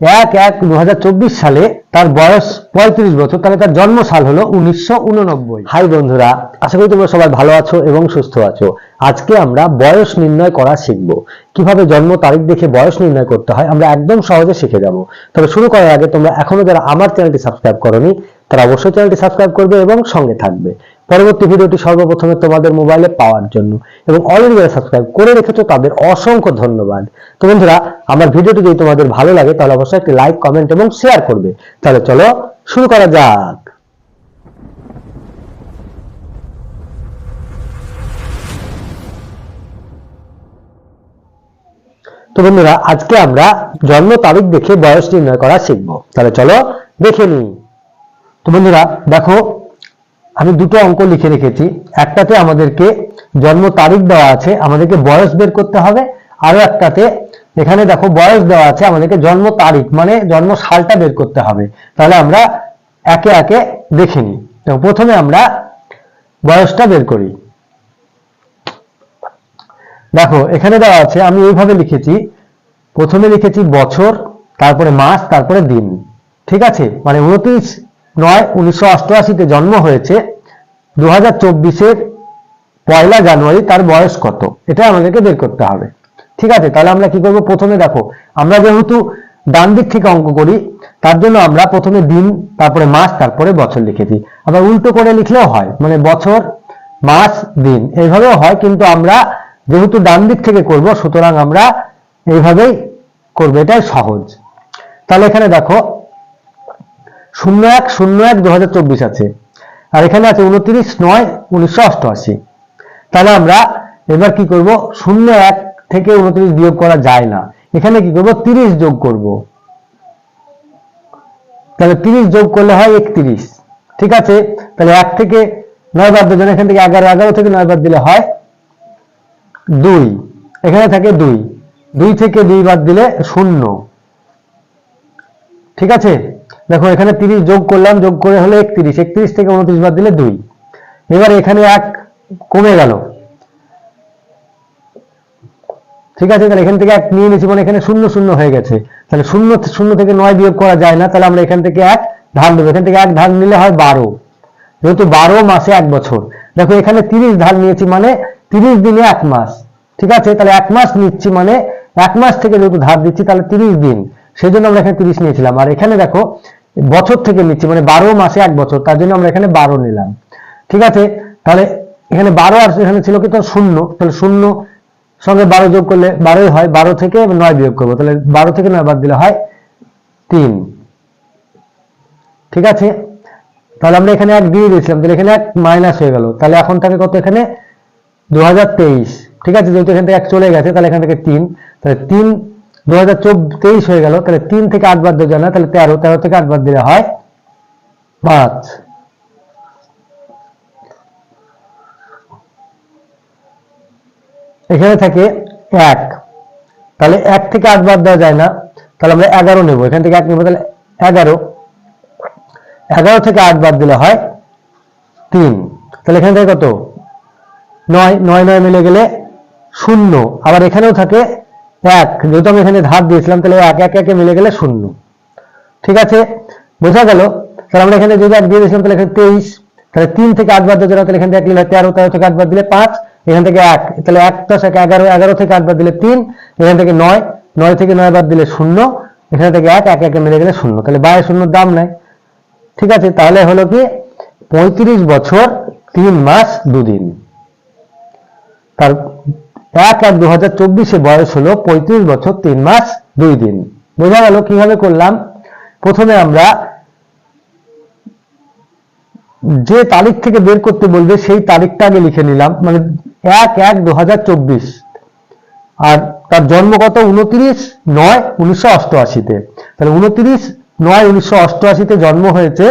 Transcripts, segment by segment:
এক এক দু সালে তার বয়স পঁয়ত্রিশ বছর, তাহলে তার জন্ম সাল হলো উনিশশো উননব্বই। হাই বন্ধুরা, আশা করি তোমরা সবাই ভালো আছো এবং সুস্থ আছো। আজকে আমরা বয়স নির্ণয় করা শিখব। কীভাবে জন্ম তারিখ দেখে বয়স নির্ণয় করতে হয়, আমরা একদম সহজে শিখে যাব। তবে শুরু করার আগে তোমরা এখনও যারা আমার চ্যানেলটি সাবস্ক্রাইব করনি, তারা অবশ্যই চ্যানেলটি সাবস্ক্রাইব করবে এবং সঙ্গে থাকবে। পরবর্তী ভিডিওটি সর্বপ্রথমে তোমাদের মোবাইলে পাওয়ার জন্য এবং অলরেডি যারা সাবস্ক্রাইব করে রেখেছো, তাদের অসংখ্য ধন্যবাদ। তো বন্ধুরা, আমার ভিডিওটি যদি তোমাদের ভালো লাগে, তাহলে অবশ্যই একটি লাইক কমেন্ট এবং শেয়ার করবে। তাহলে চলো শুরু করা যাক। তো বন্ধুরা, আজকে আমরা জন্ম তারিখ দেখে বয়স নির্ণয় করা শিখব। তাহলে চলো দেখে নিই। তো বন্ধুরা, দেখো আমি দুটো অঙ্ক লিখে রেখেছি। একটাতে আমাদেরকে জন্ম তারিখ দেওয়া আছে, আমাদেরকে বয়স বের করতে হবে। আরও একটাতে এখানে দেখো বয়স দেওয়া আছে, আমাদেরকে জন্ম তারিখ মানে জন্ম সালটা বের করতে হবে। তাহলে আমরা একে একে দেখে তো প্রথমে আমরা বয়সটা বের করি। দেখো, এখানে দেওয়া আছে, আমি এইভাবে লিখেছি। প্রথমে লিখেছি বছর, তারপরে মাস, তারপরে দিন। ঠিক আছে? মানে উনত্রিশ নয়, উনিশশো অষ্টআশিতে জন্ম হয়েছে। দু হাজার চব্বিশের পয়লা জানুয়ারি তার বয়স কত? এটা আমাদেরকে বের করতে হবে। ঠিক আছে, তাহলে আমরা কি করব? প্রথমে দেখো, আমরা যেহেতু ডান দিক থেকে অঙ্ক করি, তার জন্য আমরা প্রথমে দিন, তারপরে মাস, তারপরে বছর লিখেছি। আবার উল্টো করে লিখলেও হয় মানে বছর, মাস, দিন, এইভাবেও হয়, কিন্তু আমরা যেহেতু ডান দিক থেকে করব, সুতরাং আমরা এইভাবেই করব, এটাই সহজ। তাহলে এখানে দেখো শূন্য এক শূন্য এক দু হাজার চব্বিশ আছে। আর এখানে আছে উনত্রিশ নয়, উনিশশো অষ্টআশি। তাহলে আমরা এবার কি করব? শূন্য এক থেকে উনত্রিশ বিয়োগ করা যায় না। এখানে কি করব? তিরিশ যোগ করব। তাহলে তিরিশ যোগ করলে হয় একত্রিশ। ঠিক আছে? তাহলে এক থেকে নয় বাদ দেবেন এখান থেকে এগারো এগারো থেকে নয় বাদ দিলে হয় দুই। এখানে থাকে দুই। দুই থেকে দুই বাদ দিলে শূন্য। ঠিক আছে? দেখো, এখানে তিরিশ যোগ করলাম, যোগ করে হলো একত্রিশ। একত্রিশ থেকে উনত্রিশ বাদ দিলে দুই। এবার এখানে এক কমে গেল। ঠিক আছে, তাহলে এখান থেকে এক নিয়ে নিয়েছি মানে এখানে শূন্য শূন্য হয়ে গেছে। তাহলে শূন্য শূন্য থেকে নয় বিয়োগ করা যায় না, তাহলে আমরা এখান থেকে এক ধার দেবো এখান থেকে এক ধার নিলে হয় বারো। যেহেতু বারো মাসে এক বছর। দেখো, এখানে তিরিশ ধার নিয়েছি মানে তিরিশ দিনে এক মাস। ঠিক আছে, তাহলে এক মাস নিচ্ছি মানে এক মাস থেকে যেহেতু ধার দিচ্ছি, তাহলে তিরিশ দিন। সেই জন্য আমরা এখানে তিরিশ নিয়েছিলাম। আর এখানে দেখো বছর থেকে নিচ্ছি মানে বারো মাসে এক বছর, তার জন্য আমরা এখানে বারো নিলাম। ঠিক আছে? তাহলে এখানে বারো আর এখানে ছিল কি? তো শূন্য। তাহলে শূন্য সঙ্গে বারো যোগ করলে বারোই হয়, বারো থেকে নয় বিয়োগ করব। তাহলে বারো থেকে নয় বাদ দিলে হয় তিন। ঠিক আছে? তাহলে আমরা এখানে এক দিয়ে দিয়েছিলাম, তাহলে এখানে এক মাইনাস হয়ে গেল। তাহলে এখন থাকে কত এখানে? দু হাজার তেইশ। ঠিক আছে? যেহেতু এখান থেকে এক চলে গেছে, তাহলে এখান থেকে তিন। তাহলে তিন দু হাজার তেইশ হয়ে গেল, তাহলে তিন থেকে আট বাদ দেওয়া যায় না, তাহলে তেরো তেরো থেকে আট বাদ দিলে হয় পাঁচ। এখানে থাকে এক। তাহলে এক থেকে আট বাদ দেওয়া যায় না, তাহলে আমরা এগারো নেব। এখান থেকে এক নেব, তাহলে এগারো। এগারো থেকে আট বাদ দিলে হয় তিন। তাহলে এখান থেকে কত? নয় নয় নয় মিলে গেলে শূন্য। আবার এখানেও থাকে এক, যেহেতু আমি এখানে ধার দিয়েছিলাম, তাহলে এক এক, একে মিলে গেলে শূন্য। ঠিক আছে? বোঝা গেল? তাহলে আমরা এখানে যদি এক দিয়ে দিয়েছিলাম, তাহলে এখানে তেইশ। তাহলে তিন থেকে আট বাদ দিলে তাহলে এখান থেকে এক নিলে তেরো তেরো থেকে আট বাদ দিলে পাঁচ, এখান থেকে এক। তাহলে এক দশ, এক এগারো এগারো থেকে আট বাদ দিলে তিন, এখান থেকে নয় নয় থেকে নয় বাদ দিলে শূন্য, এখান থেকে এক এক, একে মিলে গেলে শূন্য। তাহলে বাইরে শূন্যর দাম নাই। ঠিক আছে? তাহলে হলো কি? পঁয়ত্রিশ বছর, তিন মাস, দুদিন। তার এক এক দু হাজার চব্বিশে বয়স হলো পঁয়ত্রিশ বছর তিন মাস দুই দিন। বোঝা গেল কীভাবে করলাম? প্রথমে আমরা যে তারিখ থেকে বের করতে বলবে সেই তারিখটা আগে লিখে নিলাম। মানে এক এক দু হাজার চব্বিশ। আর তার জন্ম কত? উনত্রিশ নয় উনিশশো অষ্টআশিতে। তাহলে উনত্রিশ নয় উনিশশো অষ্টআশিতে জন্ম হয়েছে।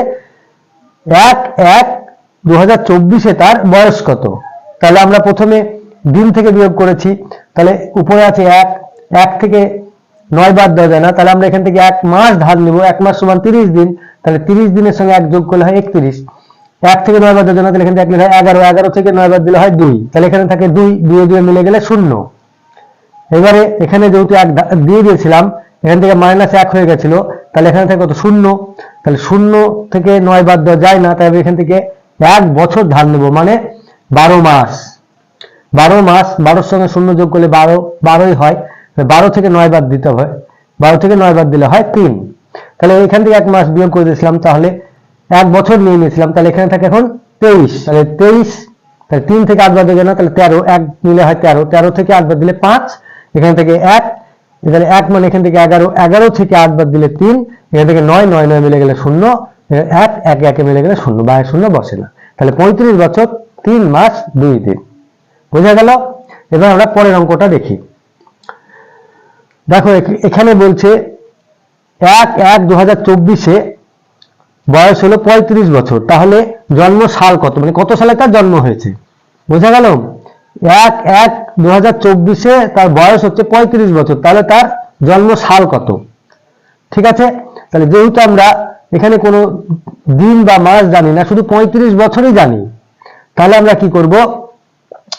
এক এক দু হাজার চব্বিশে তার বয়স কত? তাহলে আমরা প্রথমে দিন থেকে বিয়োগ করেছি, তাহলে উপরে আছে এক এক থেকে নয় বাদ দেওয়া যায় না, তাহলে আমরা এখান থেকে এক মাস ধার নিব, এক মাস সমান তিরিশ দিন, তাহলে তিরিশ দিনের সঙ্গে এক যোগ করলে হয় একত্রিশ। এক থেকে নয় বাদ দেওয়া যায় না, তাহলে এখান থেকে হয় এগারো এগারো থেকে নয় বাদ দিলে হয় দুই, তাহলে এখানে থাকে দুই দুই দুই মিলে গেলে শূন্য। এবারে এখানে যেহেতু এক দিয়ে দিয়েছিলাম, এখান থেকে মাইনাস এক হয়ে গেছিল, তাহলে এখানে থেকে কত? শূন্য। তাহলে শূন্য থেকে নয় বাদ দেওয়া যায় না তাহলে এখান থেকে এক বছর ধার নেব মানে বারো মাস। বারো মাস, বারোর সঙ্গে শূন্য যোগ করলে বারো, বারোই হয়। বারো থেকে নয় বাদ দিতে হয় বারো থেকে নয় বাদ দিলে হয় তিন। তাহলে এখান থেকে এক মাস বিয়োগ করে দিয়েছিলাম, তাহলে এক বছর নিয়ে নিয়েছিলাম, তাহলে এখানে থাকে এখন তেইশ। তাহলে তেইশ, তাহলে তিন থেকে আট বাদ না, তাহলে তেরো, এক মিলে হয় তেরো। তেরো থেকে আট বাদ দিলে পাঁচ, এখান থেকে এক। তাহলে এক মানে এখান থেকে এগারো এগারো থেকে আট বাদ দিলে তিন, এখান থেকে নয় নয় নয় মিলে গেলে শূন্য, এক এক, একে মিলে গেলে শূন্য বাইরে শূন্য বসে না। তাহলে পঁয়ত্রিশ বছর, তিন মাস, দুই দিন। বোঝা গেল? এবার আমরা পরের অঙ্কটা দেখি। দেখো এখানে বলছে এক এক দু হাজার চব্বিশে বয়স হলো পঁয়ত্রিশ বছর। তাহলে জন্ম সাল কত? মানে কত সালে তার জন্ম হয়েছে? বোঝা গেল? এক এক দু হাজার চব্বিশে তার বয়স হচ্ছে পঁয়ত্রিশ বছর। তাহলে তার জন্ম সাল কত? ঠিক আছে? তাহলে যেহেতু আমরা এখানে কোনো দিন বা মাস জানি না, শুধু পঁয়ত্রিশ বছরই জানি। তাহলে আমরা কি করব?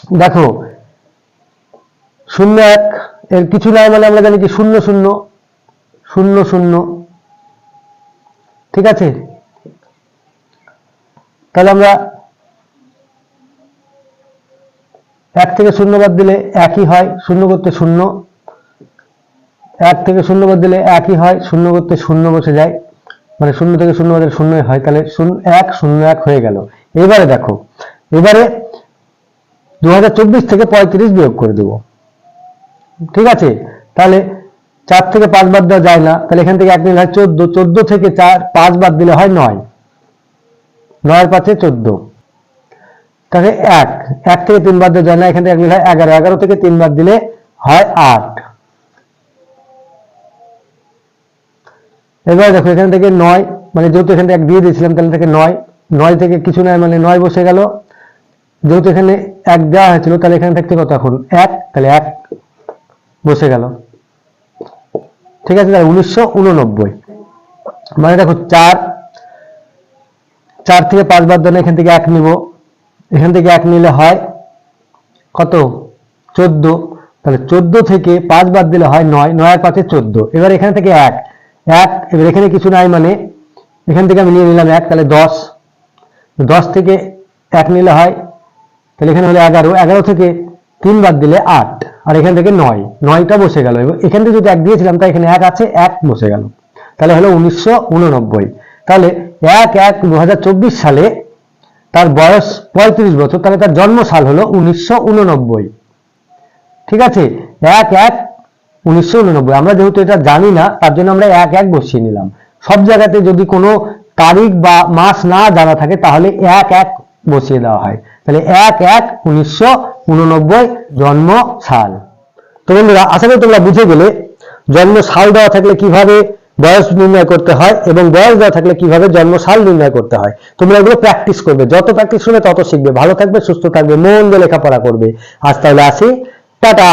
দেখো, শূন্য এক এর কিছু নাই মানে আমরা জানি কি শূন্য শূন্য শূন্য শূন্য। ঠিক আছে? তাহলে আমরা এক থেকে শূন্য বাদ দিলে একই হয়, শূন্য করতে শূন্য। এক থেকে শূন্য বাদ দিলে একই হয়, শূন্য করতে শূন্য বসে যায়। মানে শূন্য থেকে শূন্য বাদ দিলে শূন্যই হয়। তাহলে এক, শূন্য এক হয়ে গেল। এবারে দেখো, এবারে দু হাজার চব্বিশ থেকে পঁয়ত্রিশ বিয়োগ করে দেবো। ঠিক আছে? তাহলে চার থেকে পাঁচ বাদ দেওয়া যায় না। তাহলে এখান থেকে এক নিলে হয় চোদ্দ চোদ্দ থেকে চার, পাঁচ বাদ দিলে হয় নয়। নয়ের পাঁচে চোদ্দ। তাহলে এক। এক থেকে তিন বাদ দেওয়া যায় না। এখান থেকে এক নিলে হয় এগারো। এগারো থেকে তিন বাদ দিলে হয় আট। এবার দেখো, এখান থেকে নয় মানে যেহেতু এখান থেকে এক দিয়ে দিয়েছিলাম, তাহলে থেকে নয় নয় থেকে কিছু নয় মানে নয় বসে গেল। যেহেতু এখানে এক দেওয়া হয়েছিল, তাহলে এখানে থাকতে কত এখন? এক, তাহলে এক বসে গেল। ঠিক আছে, তাহলে উনিশশো উননব্বই। মানে দেখো, চার চার থেকে পাঁচ বার দেন এখান থেকে এক নিব। এখান থেকে এক নিলে হয় কত? চোদ্দ। তাহলে চোদ্দ থেকে পাঁচ বাদ দিলে হয় নয় নয় আর পাঁচে চোদ্দ। এবার এখান থেকে এক এক, এবার এখানে কিছু নাই মানে এখান থেকে আমি নিয়ে নিলাম এক, তাহলে দশ। দশ থেকে এক নিলে হয় তাহলে এখানে হলো এগারো এগারো থেকে তিন বাদ দিলে আট। আর এখান থেকে নয়, নয়টা বসে গেল। এবং এখান থেকে যদি এক দিয়েছিলাম, তাই এখানে এক আছে, এক বসে গেল। তাহলে হলো উনিশশো উননব্বই। তাহলে এক এক দু সালে তার বয়স পঁয়ত্রিশ বছর, তাহলে তার জন্ম সাল হলো উনিশশো উননব্বই। ঠিক আছে? এক এক উনিশশো আমরা যেহেতু এটা জানি না, তার জন্য আমরা এক এক বসিয়ে নিলাম। সব জায়গাতে যদি কোনো তারিখ বা মাস না জানা থাকে, তাহলে এক এক বসিয়ে দেওয়া হয়। তাহলে এক এক উনিশশো জন্ম সাল। তো বন্ধুরা, আশা করি তোমরা বুঝে গেলে জন্ম সাল দেওয়া থাকলে কীভাবে বয়স নির্ণয় করতে হয় এবং বয়স দেওয়া থাকলে কীভাবে জন্ম সাল নির্ণয় করতে হয়। তোমরা এগুলো প্র্যাকটিস করবে। যত প্র্যাকটিস করবে, তত শিখবে। ভালো থাকবে, সুস্থ থাকবে, মন দিয়ে লেখাপড়া করবে। আজ তাহলে আসি। টাটা!